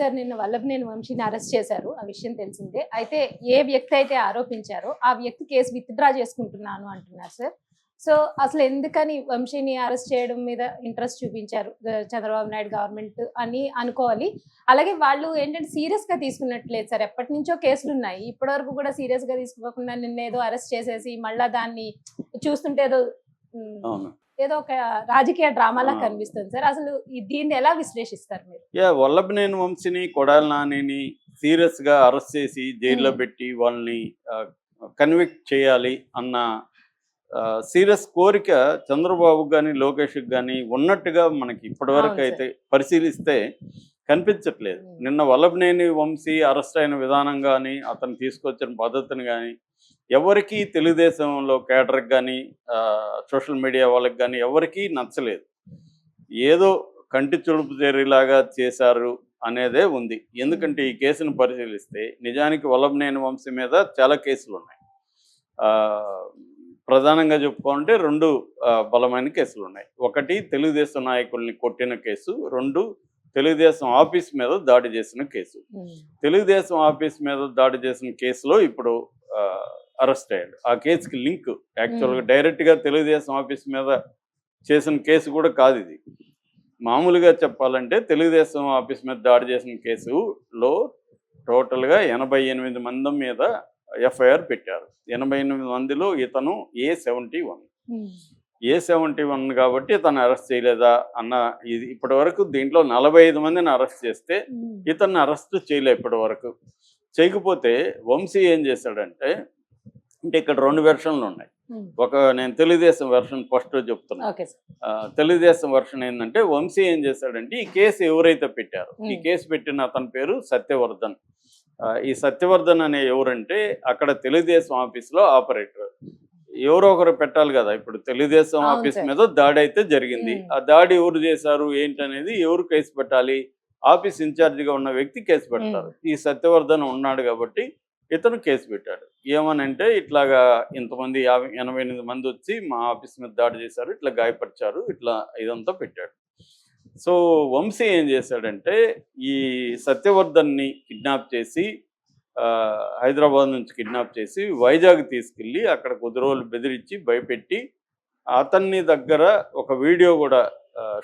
Sir నిన్న వల్లభనేని వంశీని arrest చేశారు. ఆ విషయం తెలిసిందే. అయితే ఏ వ్యక్తి అయితే ఆరోపించారో ఆ వ్యక్తి కేసు విత్డ్రా చేసుకుంటున్నాను అంటున్నారు సార్. సో అసలు ఎందుకని వంశీని అరెస్ట్ చేయడం మీద ఇంట్రెస్ట్ చూపించారు చంద్రబాబు నాయుడు గవర్నమెంట్ అని అనుకోవాలి. అలాగే వాళ్ళు ఏంటంటే సీరియస్గా తీసుకున్నట్లేదు సార్. ఎప్పటి నుంచో కేసులు ఉన్నాయి. ఇప్పటివరకు కూడా సీరియస్గా తీసుకోకుండా నిన్న ఏదో అరెస్ట్ చేసేసి మళ్ళీ దాన్ని చూస్తుంటే ఏదో ఏదో ఒక రాజకీయ డ్రామాలా. కనిపిస్తుంది సార్ అసలు దీన్ని ఎలా విశ్లేషిస్తారు మీరు యా వల్లభనేని వంశీని కొడాలి నానిని సీరియస్గా అరెస్ట్ చేసి జైల్లో. పెట్టి వాళ్ళని కన్విక్ట్ చేయాలి అన్న సీరియస్ కోరిక చంద్రబాబు కానీ లోకేష్ కానీ ఉన్నట్టుగా మనకి ఇప్పటివరకు అయితే పరిశీలిస్తే కనిపించట్లేదు. నిన్న వల్లభనేని వంశీ అరెస్ట్ అయిన విధానం కానీ అతను తీసుకొచ్చిన పద్ధతిని కానీ ఎవరికి తెలుగుదేశంలో కేటర్కి కానీ సోషల్ మీడియా వాళ్ళకి కానీ ఎవరికీ నచ్చలేదు. ఏదో కంటి చుడుపు చర్యలాగా చేశారు అనేదే ఉంది. ఎందుకంటే ఈ కేసును పరిశీలిస్తే నిజానికి వల్లభనేని వంశీ మీద చాలా కేసులు ఉన్నాయి. ఆ, ప్రధానంగా చెప్పుకోవాలంటే రెండు బలమైన కేసులు ఉన్నాయి. ఒకటి తెలుగుదేశం నాయకుల్ని కొట్టిన కేసు రెండు తెలుగుదేశం ఆఫీస్ మీద దాడి చేసిన కేసు. తెలుగుదేశం ఆఫీస్ మీద దాడి చేసిన కేసులో ఇప్పుడు అరెస్ట్ అయ్యాడు. ఆ కేసుకి లింక్ యాక్చువల్గా. డైరెక్ట్గా తెలుగుదేశం ఆఫీస్ మీద చేసిన కేసు కూడా కాదు ఇది. మామూలుగా చెప్పాలంటే తెలుగుదేశం ఆఫీస్ మీద దాడి చేసిన కేసులో టోటల్గా ఎనభై ఎనిమిది మంది మీద ఎఫ్ఐఆర్ పెట్టారు. ఎనభై ఎనిమిది మందిలో ఇతను A seventy one. A seventy one కాబట్టి ఇతను అరెస్ట్ చేయలేదా అన్న ఇది ఇప్పటి వరకు దీంట్లో నలభై ఐదు మందిని అరెస్ట్ చేస్తే ఇతన్ని అరెస్ట్ చేయలే ఇప్పటి వరకు చేయకపోతే వంశీ ఏం చేశాడంటే అంటే ఇక్కడ రెండు వెర్షన్లు ఉన్నాయి. ఒక నేను తెలుగుదేశం వెర్షన్ ఫస్ట్ చెప్తున్నా. ఓకే సార్ ఆ, తెలుగుదేశం వెర్షన్ ఏంటంటే వంశీ ఏం చేశాడంటే ఈ కేసు ఎవరైతే పెట్టారో ఈ Hmm. కేసు పెట్టిన అతని పేరు సత్యవర్ధన్. ఈ సత్యవర్ధన్ అనే ఎవరంటే అక్కడ తెలుగుదేశం ఆఫీస్లో ఆపరేటర్ ఎవరో ఒకరు పెట్టాలి కదా ఇప్పుడు తెలుగుదేశం ఆఫీస్. మీద దాడి అయితే జరిగింది. Hmm. ఆ దాడి ఎవరు చేశారు ఏంటనేది ఎవరు కేసు పెట్టాలి ఆఫీస్ ఇన్ఛార్జిగా ఉన్న వ్యక్తి కేసు పెడతారు. ఈ సత్యవర్ధన్ ఉన్నాడు కాబట్టి ఇతను కేసు పెట్టాడు. ఏమనంటే ఇట్లాగా ఇంతమంది యాభై ఎనభై ఎనిమిది మంది వచ్చి మా ఆఫీస్ మీద దాడి చేశారు ఇట్లా గాయపరిచారు ఇట్లా ఇదంతా పెట్టాడు. సో వంశీ ఏం చేశాడంటే ఈ సత్యవర్ధన్ని కిడ్నాప్ చేసి హైదరాబాద్ నుంచి కిడ్నాప్ చేసి వైజాగ్ తీసుకెళ్ళి అక్కడ కొద్ది రోజులు బెదిరించి భయపెట్టి అతన్ని దగ్గర ఒక వీడియో కూడా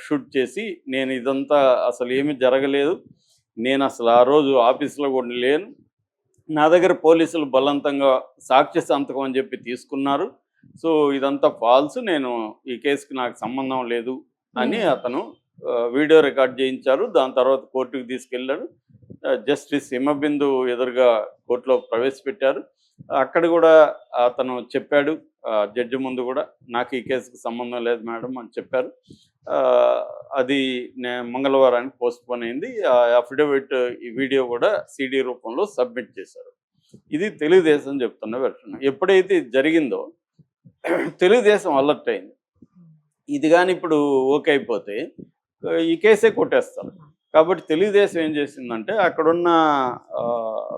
షూట్ చేసి నేను ఇదంతా అసలు ఏమీ జరగలేదు. నేను అసలు ఆ రోజు ఆఫీస్లో కూడా లేను. నా దగ్గర పోలీసులు బలవంతంగా సాక్ష్య సంతకం అని చెప్పి తీసుకున్నారు. సో ఇదంతా ఫాల్స్. నేను ఈ కేసుకి నాకు సంబంధం లేదు అని. అతను వీడియో రికార్డ్ చేయించారు. దాని తర్వాత కోర్టుకు తీసుకెళ్ళాడు జస్టిస్ హిమబిందు ఎదురుగా కోర్టులో ప్రవేశపెట్టారు. అక్కడ కూడా అతను చెప్పాడు. జడ్జి ముందు కూడా నాకు ఈ కేసుకు సంబంధం లేదు మేడం అని చెప్పారు. అది నే మంగళవారానికి పోస్ట్పోన్ అయింది. ఆ అఫిడవిట్ ఈ వీడియో కూడా సిడి రూపంలో సబ్మిట్ చేశారు. ఇది తెలుగుదేశం చెప్తున్న వెర్షన్. ఎప్పుడైతే ఇది జరిగిందో తెలుగుదేశం అలర్ట్ అయింది. ఇది కానీ ఇప్పుడు ఓకే అయిపోతే ఈ కేసే కొట్టేస్తారు. కాబట్టి తెలుగుదేశం ఏం చేసిందంటే అక్కడున్న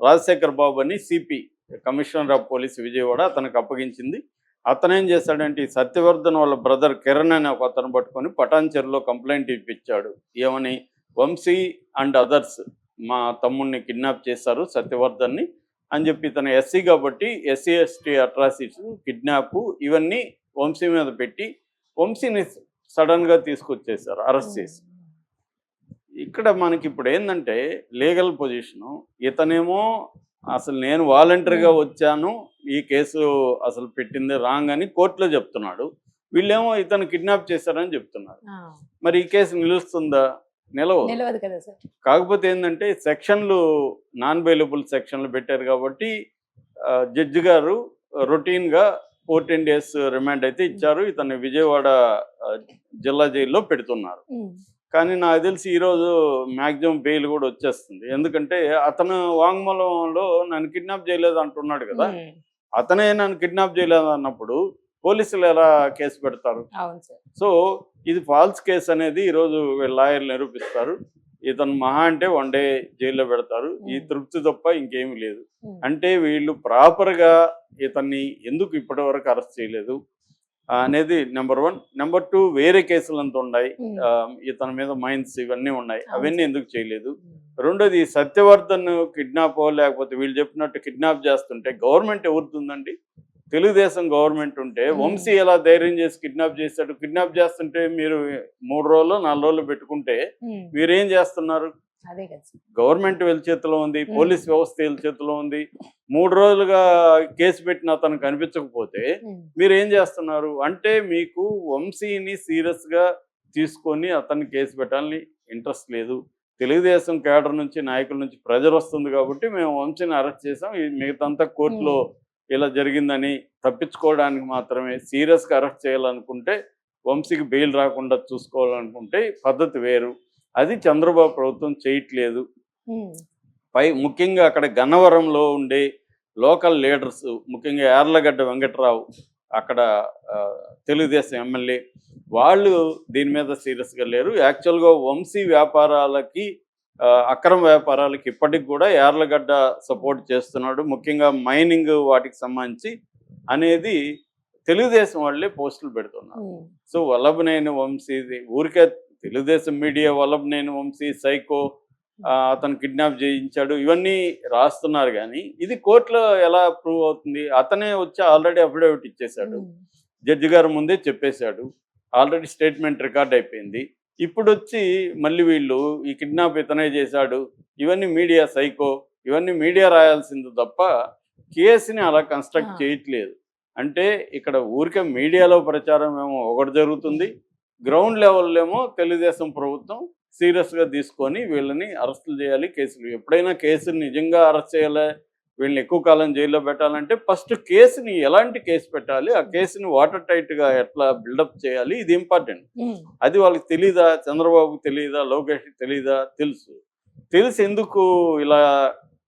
రాజశేఖర్ బాబు అని CP commissioner of police Vijayawada అతనికి అప్పగించింది. అతనేం చేశాడంటే ఈ సత్యవర్ధన్ వాళ్ళ బ్రదర్ కిరణ్ అనే ఒక అతను పట్టుకొని పటాన్చెరులో కంప్లైంట్ ఇప్పించాడు. ఏమని? వంశీ అండ్ అదర్స్ మా తమ్ముడిని కిడ్నాప్ చేశారు సత్యవర్ధన్ని అని చెప్పి ఇతను ఎస్సీ కాబట్టి ఎస్సీ ఎస్టీ అట్రాసిటీస్ కిడ్నాప్ ఇవన్నీ వంశీ మీద పెట్టి వంశీని సడన్గా తీసుకొచ్చేసారు అరెస్ట్ చేసి ఇక్కడ మనకి ఇప్పుడు ఏంటంటే లీగల్ పొజిషను ఇతనేమో అసలు నేను వాలంటరీగా వచ్చాను ఈ కేసు అసలు పెట్టింది రాంగ్ అని కోర్టులో చెప్తున్నాడు. వీళ్ళేమో ఇతను కిడ్నాప్ చేశారని చెప్తున్నారు. మరి ఈ కేసు నిలుస్తుందా? నిలవదు. కాకపోతే ఏంటంటే సెక్షన్లు నాన్ బెయిలబుల్ సెక్షన్లు పెట్టారు కాబట్టి జడ్జి గారు రొటీన్గా ఫోర్టీన్ డేస్ రిమాండ్ అయితే ఇచ్చారు. ఇతన్ని విజయవాడ జిల్లా జైల్లో పెడుతున్నారు. కానీ నాకు తెలిసి ఈరోజు మ్యాక్సిమం బెయిల్ కూడా వచ్చేస్తుంది. ఎందుకంటే అతను వాంగ్మూలంలో నన్ను కిడ్నాప్ చేయలేదు అంటున్నాడు కదా. అతనే నన్ను కిడ్నాప్ చేయలేదు అన్నప్పుడు పోలీసులు ఎలా కేసు పెడతారు? సో ఇది ఫాల్స్ కేసు అనేది ఈరోజు లాయర్లు నిరూపిస్తారు. ఇతను మహా అంటే వన్ డే జైల్లో పెడతారు. ఈ. తృప్తి తప్ప ఇంకేమీ లేదు. అంటే వీళ్ళు ప్రాపర్గా ఇతన్ని ఎందుకు ఇప్పటి వరకు అరెస్ట్ చేయలేదు? అనేది నెంబర్ వన్ నెంబర్ టూ వేరే కేసులు అంత ఉన్నాయి. ఇతని మీద మైన్స్ ఇవన్నీ ఉన్నాయి. అవును. అవన్నీ. ఎందుకు చేయలేదు? రెండోది సత్యవర్ధన్ కిడ్నాప్ లేకపోతే వీళ్ళు చెప్పినట్టు కిడ్నాప్ చేస్తుంటే గవర్నమెంట్ ఎవరుతుందండి? తెలుగుదేశం గవర్నమెంట్ ఉంటే. వంశీ ఎలా ధైర్యం చేసి కిడ్నాప్ చేశాడు? కిడ్నాప్ చేస్తుంటే మీరు మూడు రోజులు నాలుగు రోజులు పెట్టుకుంటే మీరేం చేస్తున్నారు? అదే కదా సార్. గవర్నమెంట్ వీళ్ళ చేతిలో ఉంది. పోలీస్ వ్యవస్థ వీళ్ళ చేతిలో ఉంది. మూడు రోజులుగా కేసు పెట్టిన అతను కనిపించకపోతే మీరు ఏం చేస్తున్నారు? అంటే మీకు వంశీని సీరియస్గా తీసుకొని అతన్ని కేసు పెట్టాలని ఇంట్రెస్ట్ లేదు. తెలుగుదేశం కేడర్ నుంచి నాయకుల నుంచి ప్రెజర్ వస్తుంది కాబట్టి మేము వంశీని అరెస్ట్ చేసాం మిగతాంతా కోర్టులో ఇలా జరిగిందని తప్పించుకోవడానికి మాత్రమే సీరియస్గా అరెస్ట్ చేయాలనుకుంటే వంశీకి బెయిల్ రాకుండా చూసుకోవాలనుకుంటే పద్ధతి వేరు. అది చంద్రబాబు ప్రభుత్వం చేయట్లేదు. పై ముఖ్యంగా అక్కడ గన్నవరంలో ఉండే లోకల్ లీడర్స్ ముఖ్యంగా యార్లగడ్డ వెంకట్రావు అక్కడ తెలుగుదేశం ఎమ్మెల్యే వాళ్ళు దీని మీద సీరియస్గా లేరు. యాక్చువల్గా వంశీ వ్యాపారాలకి అక్రమ వ్యాపారాలకి ఇప్పటికి కూడా యార్లగడ్డ సపోర్ట్ చేస్తున్నాడు. ముఖ్యంగా మైనింగ్ వాటికి సంబంధించి అనేది తెలుగుదేశం వాళ్ళే పోస్టులు పెడుతున్నారు. సో వల్లభనేని వంశీ ఇది ఊరికే తెలుగుదేశం మీడియా వల్లభనేని వంశీ సైకో అతను కిడ్నాప్ చేయించాడు. ఇవన్నీ రాస్తున్నారు కానీ ఇది కోర్టులో ఎలా ప్రూవ్ అవుతుంది? అతనే వచ్చి ఆల్రెడీ అఫిడవిట్ ఇచ్చేశాడు. జడ్జి గారి ముందే చెప్పేశాడు. ఆల్రెడీ స్టేట్మెంట్ రికార్డ్ అయిపోయింది. ఇప్పుడు వచ్చి మళ్ళీ వీళ్ళు ఈ కిడ్నాప్ ఇతనే చేశాడు. ఇవన్నీ మీడియా సైకో ఇవన్నీ మీడియా రాయాల్సింది తప్ప కేసుని అలా కన్స్ట్రక్ట్. చేయట్లేదు. అంటే ఇక్కడ ఊరికే మీడియాలో ప్రచారం ఏమో ఒకటి జరుగుతుంది. గ్రౌండ్ లెవెల్లో ఏమో తెలుగుదేశం ప్రభుత్వం సీరియస్గా తీసుకొని వీళ్ళని అరెస్టులు చేయాలి కేసులు ఎప్పుడైనా కేసుని నిజంగా అరెస్ట్ చేయాలి? వీళ్ళని ఎక్కువ కాలం జైల్లో పెట్టాలంటే ఫస్ట్ కేసుని ఎలాంటి కేసు పెట్టాలి? ఆ కేసుని వాటర్ టైట్గా ఎట్లా బిల్డప్ చేయాలి? ఇది ఇంపార్టెంట్. అది వాళ్ళకి తెలీదా? చంద్రబాబుకి తెలీదా? లోకేష్కి తెలీదా? తెలుసు. తెలిసి ఎందుకు ఇలా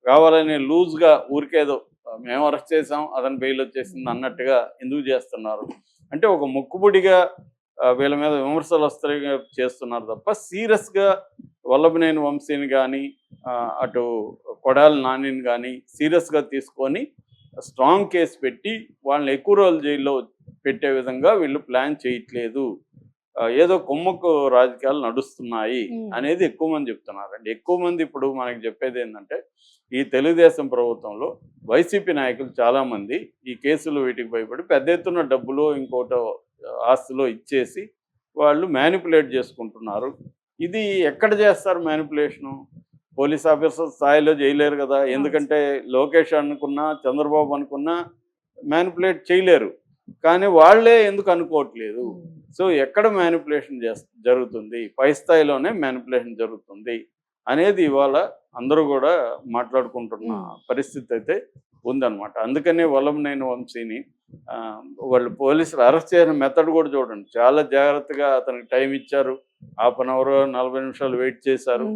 కావాలని లూజ్గా ఊరికేదో మేము అరెస్ట్ చేసాం అతని బెయిల్ వచ్చేసింది అన్నట్టుగా ఎందుకు చేస్తున్నారు? అంటే ఒక ముక్కుబుడిగా వీళ్ళ మీద విమర్శలు వస్తాయి చేస్తున్నారు తప్ప సీరియస్గా వల్లభనేని వంశీని కానీ అటు కొడాలి నానిని కానీ సీరియస్గా తీసుకొని స్ట్రాంగ్ కేసు పెట్టి వాళ్ళని ఎక్కువ రోజులు జైల్లో పెట్టే విధంగా వీళ్ళు ప్లాన్ చేయట్లేదు ఏదో కొమ్మకు రాజకీయాలు నడుస్తున్నాయి. అనేది ఎక్కువ మంది చెప్తున్నారండి ఎక్కువ మంది ఇప్పుడు మనకి చెప్పేది ఏంటంటే ఈ తెలుగుదేశం ప్రభుత్వంలో వైసీపీ నాయకులు చాలా మంది ఈ కేసులు వీటికి భయపడి పెద్ద ఎత్తున డబ్బులు ఇంకోటో ఆస్తులో ఇచ్చేసి వాళ్ళు మ్యానిపులేట్ చేసుకుంటున్నారు. ఇది ఎక్కడ చేస్తారు మ్యానిపులేషను పోలీస్ ఆఫీసర్ స్థాయిలో చేయలేరు కదా. ఎందుకంటే లోకేష్ అనుకున్నా చంద్రబాబు అనుకున్నా మ్యానిపులేట్ చేయలేరు. కానీ వాళ్ళే ఎందుకు అనుకోవట్లేదు? సో ఎక్కడ మ్యానిపులేషన్ జరుగుతుంది? పై స్థాయిలోనే మ్యానిపులేషన్ జరుగుతుంది. అనేది ఇవాళ అందరూ కూడా మాట్లాడుకుంటున్న. పరిస్థితి అయితే ఉందన్నమాట అందుకనే వలంనేని వంశీని ఆ, వాళ్ళు పోలీసులు అరెస్ట్ చేసిన మెథడ్ కూడా చూడండి చాలా జాగ్రత్తగా అతనికి టైం ఇచ్చారు హాఫ్ అన్ అవర్ నలభై నిమిషాలు వెయిట్ చేశారు.